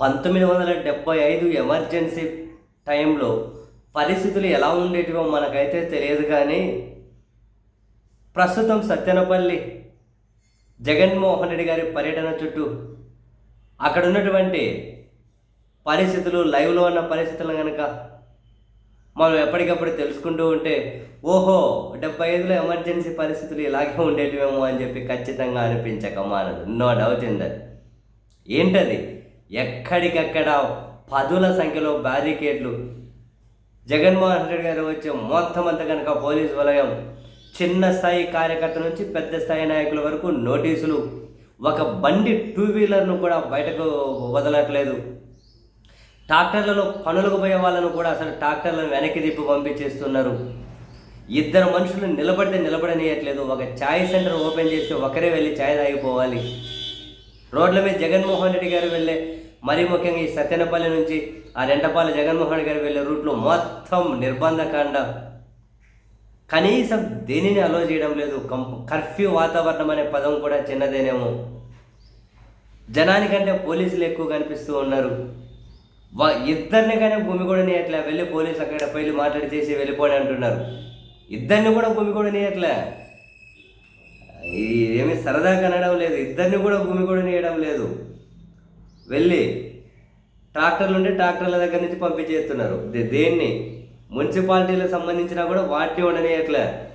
పంతొమ్మిది వందల డెబ్బై ఐదు ఎమర్జెన్సీ టైంలో పరిస్థితులు ఎలా ఉండేటివో మనకైతే తెలియదు కానీ ప్రస్తుతం సత్యనపల్లి జగన్మోహన్ రెడ్డి గారి పర్యటన చుట్టూ అక్కడ ఉన్నటువంటి పరిస్థితులు లైవ్లో ఉన్న పరిస్థితులు కనుక మనం ఎప్పటికప్పుడు తెలుసుకుంటూ ఉంటే ఓహో డెబ్బై ఐదులో ఎమర్జెన్సీ పరిస్థితులు ఇలాగే ఉండేటివేమో అని చెప్పి ఖచ్చితంగా అనిపించక మానదు. నో డౌట్ ఇన్ దట్ ఏంటది? ఎక్కడికక్కడ పదుల సంఖ్యలో బ్యారికేడ్లు జగన్మోహన్ రెడ్డి గారు వచ్చే మొత్తం అంతా కనుక పోలీస్ వలయం చిన్న స్థాయి కార్యకర్త నుంచి పెద్ద స్థాయి నాయకుల వరకు నోటీసులు. ఒక బండి టూ వీలర్ను కూడా బయటకు వదలట్లేదు. ట్రాక్టర్లలో పనులకు పోయే వాళ్ళను కూడా అసలు ట్రాక్టర్లను వెనక్కి తిప్పి పంపించేస్తున్నారు. ఇద్దరు మనుషులు నిలబడితే నిలబడనీయట్లేదు. ఒక ఛాయ్ సెంటర్ ఓపెన్ చేస్తే ఒకరే వెళ్ళి ఛాయ్ తాగిపోవాలి. రోడ్ల మీద జగన్మోహన్ రెడ్డి గారు వెళ్ళే మరీ ముఖ్యంగా ఈ సత్యనపల్లి నుంచి ఆ రెంటపాల జగన్మోహన్ రెడ్డి గారు వెళ్ళే రూట్లో మొత్తం నిర్బంధకాండ కనీసం దేనిని అలో చేయడం లేదు కం కర్ఫ్యూ వాతావరణం అనే పదం కూడా చిన్నదేనేమో. జనానికంటే పోలీసులు ఎక్కువ కనిపిస్తూ ఉన్నారు. వా ఇద్దరిని కానీ భూమి కూడా నీయట్లే వెళ్ళి పోలీసు అక్కడ వెళ్ళి మాట్లాడి చేసి వెళ్ళిపోయి అంటున్నారు. ఇద్దరిని కూడా భూమి కూడా నీయట్లే. ఏమి సరదా కనడం లేదు. ఇద్దరిని కూడా భూమి కూడా నేయడం లేదు. వెళ్ళి ట్రాక్టర్లు ఉంటే ట్రాక్టర్ల దగ్గర నుంచి పంపించేస్తున్నారు. దేన్ని? మున్సిపాలిటీలకు సంబంధించినా కూడా వాటిని ఉండనియట్లే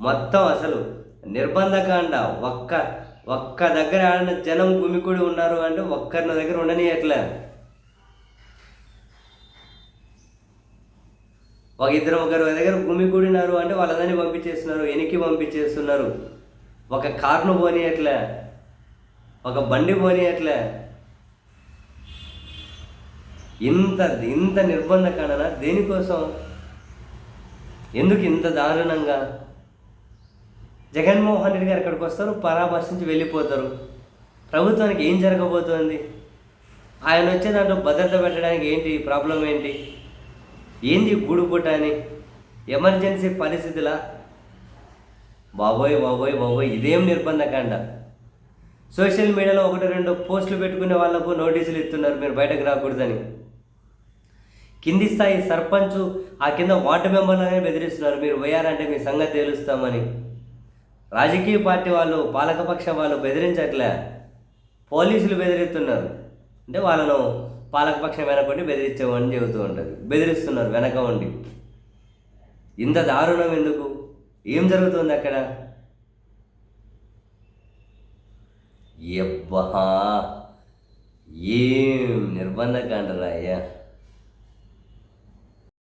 మొత్తం అసలు నిర్బంధకాండ. ఒక్క ఒక్క దగ్గర ఆడిన జనం గుమికూడి ఉన్నారు అంటే ఒక్కరిన దగ్గర ఉండనియట్లే. ఒక ఇద్దరు ఒకరి దగ్గర గుమికూడినారు అంటే వాళ్ళందరినీ పంపించేస్తున్నారు. వెనక్కి పంపించేస్తున్నారు. ఒక కార్ను పోనీయట్లే. ఒక బండి పోనీయట్లే. ఇంత ఇంత నిర్బంధకాండన దేనికోసం? ఎందుకు ఇంత దారుణంగా? జగన్మోహన్ రెడ్డి గారు ఇక్కడికి వస్తారు పరామర్శించి వెళ్ళిపోతారు. ప్రభుత్వానికి ఏం జరగబోతోంది? ఆయన వచ్చే దాంట్లో భద్రత పెట్టడానికి ఏంటి ప్రాబ్లం ఏంటి? ఏంది గూడుపుట అని? ఎమర్జెన్సీ పరిస్థితుల బాబోయ్ బాబోయ్ బాబోయ్ ఇదేం నిర్బంధకాండ? సోషల్ మీడియాలో ఒకటి రెండు పోస్టులు పెట్టుకునే వాళ్ళకు నోటీసులు ఇస్తున్నారు మీరు బయటకు రాకూడదని. కింది స్థాయి సర్పంచ్ ఆ కింద వార్డు మెంబర్లనే బెదిరిస్తున్నారు మీరు పోయారంటే మీ సంగతి తేలుస్తామని. రాజకీయ పార్టీ వాళ్ళు పాలకపక్ష వాళ్ళు బెదిరించట్లే. పోలీసులు బెదిరిస్తున్నారు. అంటే వాళ్ళను పాలకపక్షం వెనకుండి బెదిరించేవాడిని చెబుతూ ఉంటుంది. బెదిరిస్తున్నారు వెనక ఉండి. ఇంత దారుణం ఎందుకు? ఏం జరుగుతుంది అక్కడ? ఎబ్బా ఏం నిర్బంధకాండరా అయ్యా?